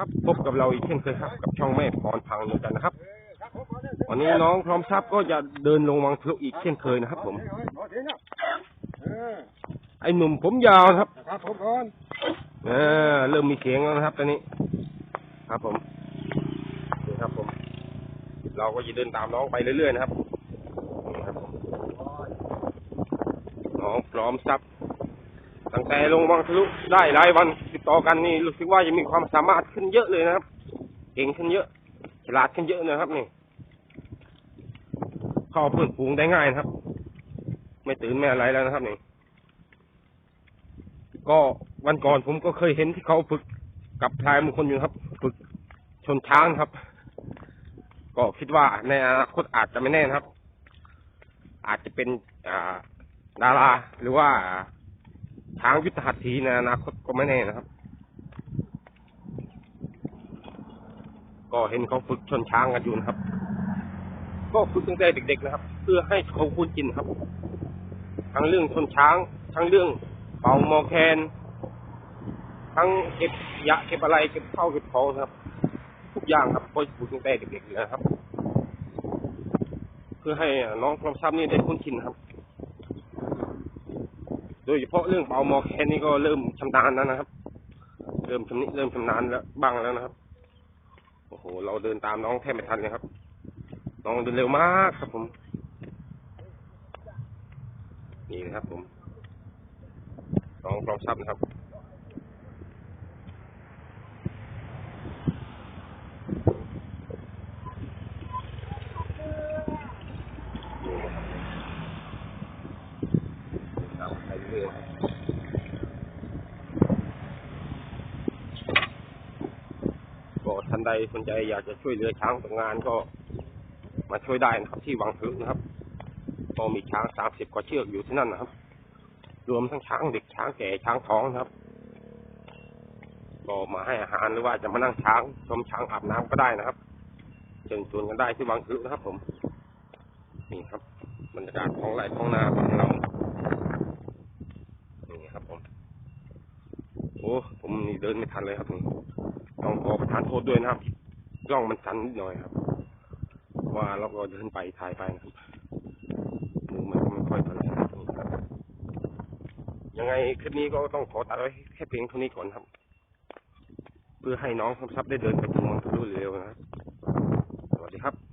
ครับพบกับเราอีกเช่นเคยครับ กับช่องแม่พรพังเหมือนกันนะครับ วันนี้น้องพร้อมทรัพย์ก็จะเดินลงวังทะลุอีกเช่นเคยนะครับ ผมไอ้หนุ่มผมยาวนะครับครับผมก่อนเออเริ่มมีเสียงแล้วนะครับ ตอนนี้ ครับผมนี่ครับผม เราก็จะเดินตามน้องไปเรื่อยๆนะครับนี่ครับผมน้องพร้อมทรัพย์ ตั้งแต่ลงวังทะลุได้หลายวันติดต่อกันนี่รู้สึกว่าจะมีความสามารถขึ้นเยอะเลยนะครับ เก่งขึ้นเยอะ ฉลาดขึ้นเยอะนะครับนี่ เข้าเพื่อนฝูงได้ง่ายนะครับ ไม่ตื่นไม่อะไรแล้วนะครับนี่ ก็วันก่อนผมก็เคยเห็นที่เขาฝึกกับพลายมงคลอยู่ครับ ฝึกชนช้างครับ ก็คิดว่าในอนาคตอาจจะไม่แน่นะครับ อาจจะเป็นอ่าดาราหรือว่า ช้างยุทธหัตถีในอนาคตก็ไม่แน่นะครับ ก็เห็นเขาฝึกชนช้างกันอยู่นะครับ ก็ฝึกตั้งแต่เด็กๆนะครับ เพื่อให้เขาคุ้นจินครับ ทั้งเรื่องชนช้าง ทั้งเรื่องเป่ามอแคน ทั้งเก็บยะเก็บอะไรเก็บข้าวเก็บของครับ ทุกอย่างครับก็ฝึกตั้งแต่เด็กๆนะครับ เพื่อให้น้องความทราบนี่ได้คุ้นชินครับ โดยเฉพาะเรื่องเป่าหมอแคนนี่ก็เริ่มชำนาญแล้วนะครับ เริ่มชำนิเริ่มชำนาญแล้วบ้างแล้วนะครับ โอ้โห เราเดินตามน้องแทบไม่ทันเลยครับ น้องเดินเร็วมากครับผม นี่นะครับผมน้องพร้อมซับนะครับ นี่นะครับตามไปเรื่อยๆครับ ก็ท่านใดสนใจอยากจะช่วยเหลือช้างตกงานก็มาช่วยได้นะครับ ที่วังพึกนะครับ ก็มีช้างสามสิบกว่าเชือกอยู่ที่นั่นนะครับ รวมทั้งช้างเด็กช้างแก่ช้างท้องนะครับ ก็มาให้อาหารหรือว่าจะมานั่งช้าง ชมช้างอาบน้ำก็ได้นะครับเชิญชวนกันได้ที่วังพลึกนะครับผม นี่ครับบรรยากาศของไร่ท้องนาของเรา นี่ครับผม โอ้ผมนี่เดินไม่ทันเลยครับนี่ต้องขอประทานโทษด้วยนะครับกล้องมันสั่นนิดหน่อยครับ ว่าเราก็เดินไปถ่ายไปนะครับมือมันก็ไม่ค่อยถนัดนะครับยังไงคลิปนี้ก็ต้องขอตัดไว้แค่เพียงเท่านี้ก่อนครับ เพื่อให้น้องคำซับได้เดินไปถึงวังทะลุเร็วนะครับสวัสดีครับ